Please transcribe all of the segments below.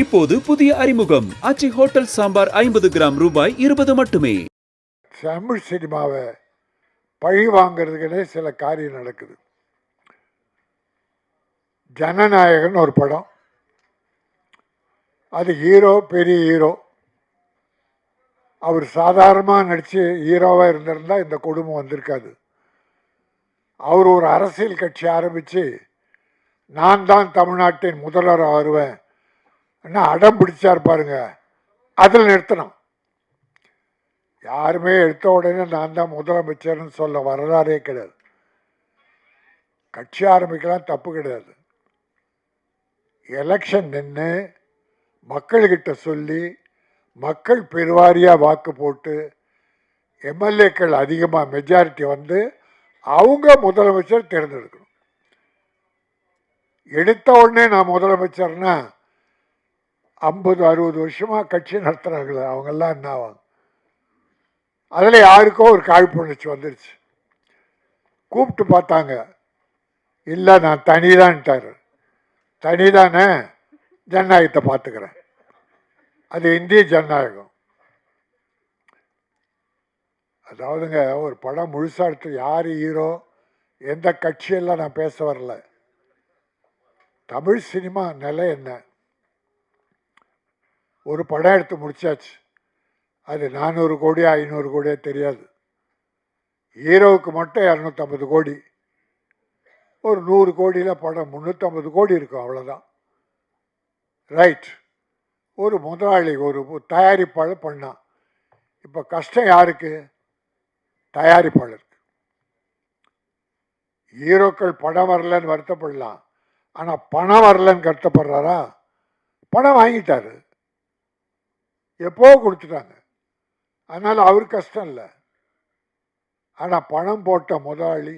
இப்போது புதிய அறிமுகம். அச்சி ஹோட்டல் சாம்பார் ஐம்பது கிராம் ரூபாய் இருபது மட்டுமே. தமிழ் சினிமாவை பழி வாங்கிறதுக்குனே சில காரியம் நடக்குது. ஜனநாயகன் ஒரு படம். அது ஹீரோ பெரிய ஹீரோ. அவர் சாதாரணமாக நடித்து ஹீரோவாக இருந்திருந்தா இந்த குடும்பம் வந்திருக்காது. அவர் ஒரு அரசியல் கட்சி ஆரம்பித்து நான் தான் தமிழ்நாட்டின் முதல்வர் வருவேன். என்ன அடம் பிடிச்சார் பாருங்க. அதில் நிறுத்தணும். யாருமே எடுத்த உடனே நான் தான் முதலமைச்சர்னு சொல்ல வரலாறே கிடையாது. கட்சி ஆரம்பிக்கலாம் தப்பு கிடையாது. எலெக்ஷன் நின்று மக்கள்கிட்ட சொல்லி மக்கள் பெருவாரியாக வாக்கு போட்டு எம்எல்ஏக்கள் அதிகமாக மெஜாரிட்டி வந்து அவங்க முதலமைச்சர் தேர்ந்தெடுக்கணும். எடுத்த உடனே நான் முதலமைச்சர்னா ஐம்பது அறுபது வருஷமாக கட்சி நடத்துகிறாங்களே அவங்கெல்லாம் என்ன ஆவாங்க? அதில் யாருக்கோ ஒரு காழ்ப்புணர்ச்சி வந்துருச்சு. கூப்பிட்டு பார்த்தாங்க. இல்லை நான் தனிதான்கார் தனி தானே ஜனநாயகத்தை பார்த்துக்கிறேன். அது இந்திய ஜனநாயகம். அதாவதுங்க ஒரு படம் முழுசாக எடுத்து யார் ஹீரோ எந்த கட்சியெல்லாம் நான் பேச வரல. தமிழ் சினிமா நிலை என்ன? ஒரு படம் எடுத்து முடிச்சாச்சு. அது நானூறு கோடியா ஐநூறு கோடியா தெரியாது. ஹீரோவுக்கு மட்டும் இரநூத்தம்பது கோடி. ஒரு நூறு கோடியில் படம் முந்நூற்றம்பது கோடி இருக்கும் அவ்வளோதான் ரைட் ஒரு முதலாளி ஒரு தயாரிப்பாளர் பண்ணான் இப்போ கஷ்டம் யாருக்கு? தயாரிப்பாளருக்கு. ஹீரோக்கள் படம் வரலன்னு வருத்தப்படலாம். ஆனால் பணம் வரலன்னு கருத்தப்படுறாரா பணம் வாங்கிட்டாரு. எப்போ கொடுத்துட்டாங்க? அதனால் அவர் கஷ்டம் இல்லை. ஆனால் பணம் போட்ட முதலாளி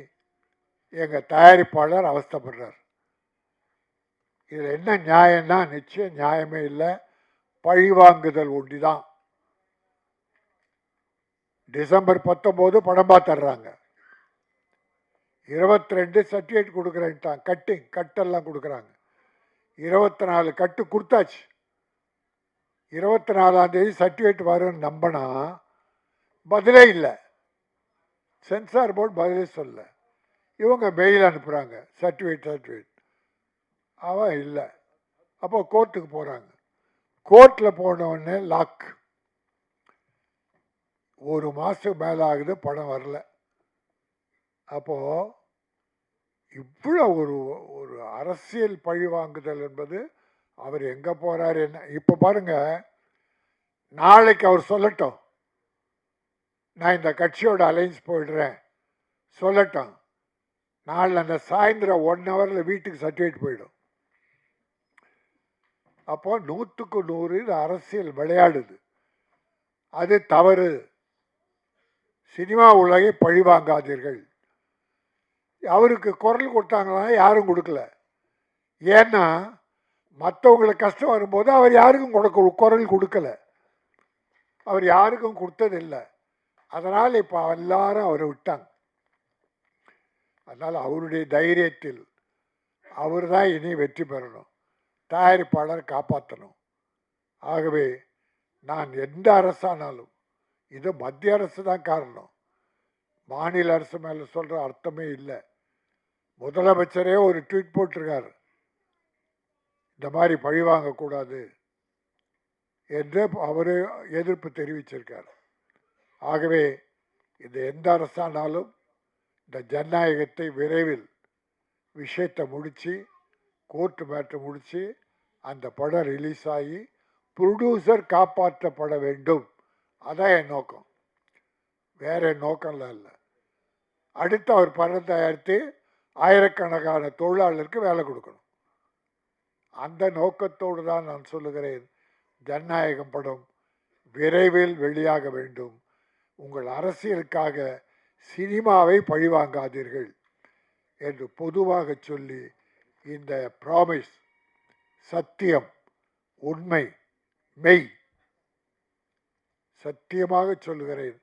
எங்கள் தயாரிப்பாளர் அவஸ்தைப்படுறார். இதில் என்ன நியாயம்னா நிச்சயம் நியாயமே இல்லை. பழிவாங்குதல் ஒண்டி தான் டிசம்பர் பத்தொம்போது படம் பார்த்துட்றாங்க இருபத்தி ரெண்டு சர்டிஃபிகேட் கொடுக்குறேன்ட்டான் கட்டிங் கட்டெல்லாம் கொடுக்குறாங்க. இருபத்தி நாலு கட்டு கொடுத்தாச்சு. இருபத்தி நாலாந்தேதி சர்டிஃபிகேட் வரும்னு நம்பினா பதிலே இல்லை. சென்சார் போர்டு பதிலே சொல்ல. இவங்க மெயில் அனுப்புகிறாங்க சர்டிஃபிகேட் சர்டிஃபிகேட். அவன் இல்லை. அப்போ கோர்ட்டுக்கு போகிறாங்க கோர்ட்டில் போனவுடனே லாக். ஒரு மாதத்துக்கு மேலே ஆகுது பணம் வரல. அப்போது இவ்வளோ ஒரு ஒரு அரசியல் பழி வாங்குதல் என்பது அவர் எங்கே போகிறார் என்ன? இப்போ பாருங்க நாளைக்கு அவர் சொல்லட்டும். நான் இந்த கட்சியோட அலைன்ஸ் போயிடுறேன். சொல்லட்டும். நாளில் அந்த சாயந்தரம் ஒன் ஹவரில் வீட்டுக்கு சர்டிஃபிகேட் போயிடும். அப்போ நூற்றுக்கு நூறு இது அரசியல் விளையாடுது. அது தவறு. சினிமா உலகை பழிவாங்காதீர்கள். அவருக்கு குரல் கொடுத்தாங்களா? யாரும் கொடுக்கல. ஏன்னா மற்றவங்களுக்கு கஷ்டம் வரும்போது அவர் யாருக்கும் கொடுக்க குரல் கொடுக்கல. அவர் யாருக்கும் கொடுத்ததில்லை. அதனால் இப்போ எல்லாரும் அவரை விட்டாங்க. அதனால் அவருடைய தைரியத்தில் அவர் தான் இனி வெற்றி பெறணும். தயாரிப்பாளர் காப்பாற்றணும். ஆகவே நான் எந்த அரசானாலும் இது மத்திய அரசு தான் காரணம். மாநில அரசு மேலே சொல்கிற அர்த்தமே இல்லை. முதலமைச்சரே ஒரு ட்வீட் போட்டிருக்காரு. இந்த மாதிரி பழி வாங்கக்கூடாது என்று அவர் எதிர்ப்பு தெரிவிச்சிருக்கார். ஆகவே இது எந்த அரசானாலும் இந்த ஜனநாயகத்தை விரைவில் விஷயத்தை முடித்து கோர்ட்டு மேட்ரு முடித்து அந்த படம் ரிலீஸ் ஆகி ப்ரொடியூசர் காப்பாற்றப்பட வேண்டும். அதான் என் நோக்கம். வேறு என் நோக்கம்லாம் இல்லை. அடுத்து அவர் படம் தயாரித்து ஆயிரக்கணக்கான தொழிலாளருக்கு வேலை கொடுக்கணும். அந்த நோக்கத்தோடு தான் நான் சொல்லுகிறேன். ஜனநாயகம் படம் விரைவில் வெளியாக வேண்டும். உங்கள் அரசியலுக்காக சினிமாவை பழிவாங்காதீர்கள் என்று பொதுவாக சொல்லி இந்த ப்ராமிஸ் சத்தியம் உண்மை மெய் சத்தியமாக சொல்லுகிறேன்.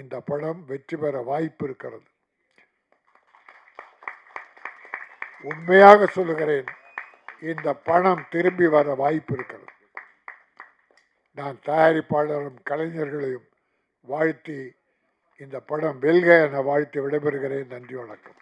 இந்த படம் வெற்றி பெற வாய்ப்பு இருக்கிறது. உண்மையாக சொல்லுகிறேன். இந்த பணம் திரும்பி வர வாய்ப்பு இருக்கிறது. நான் தயாரிப்பாளரும் கலைஞர்களையும் வாழ்த்தி இந்த படம் வெல்க என வாழ்த்து விடைபெறுகிறேன். நன்றி வணக்கம்.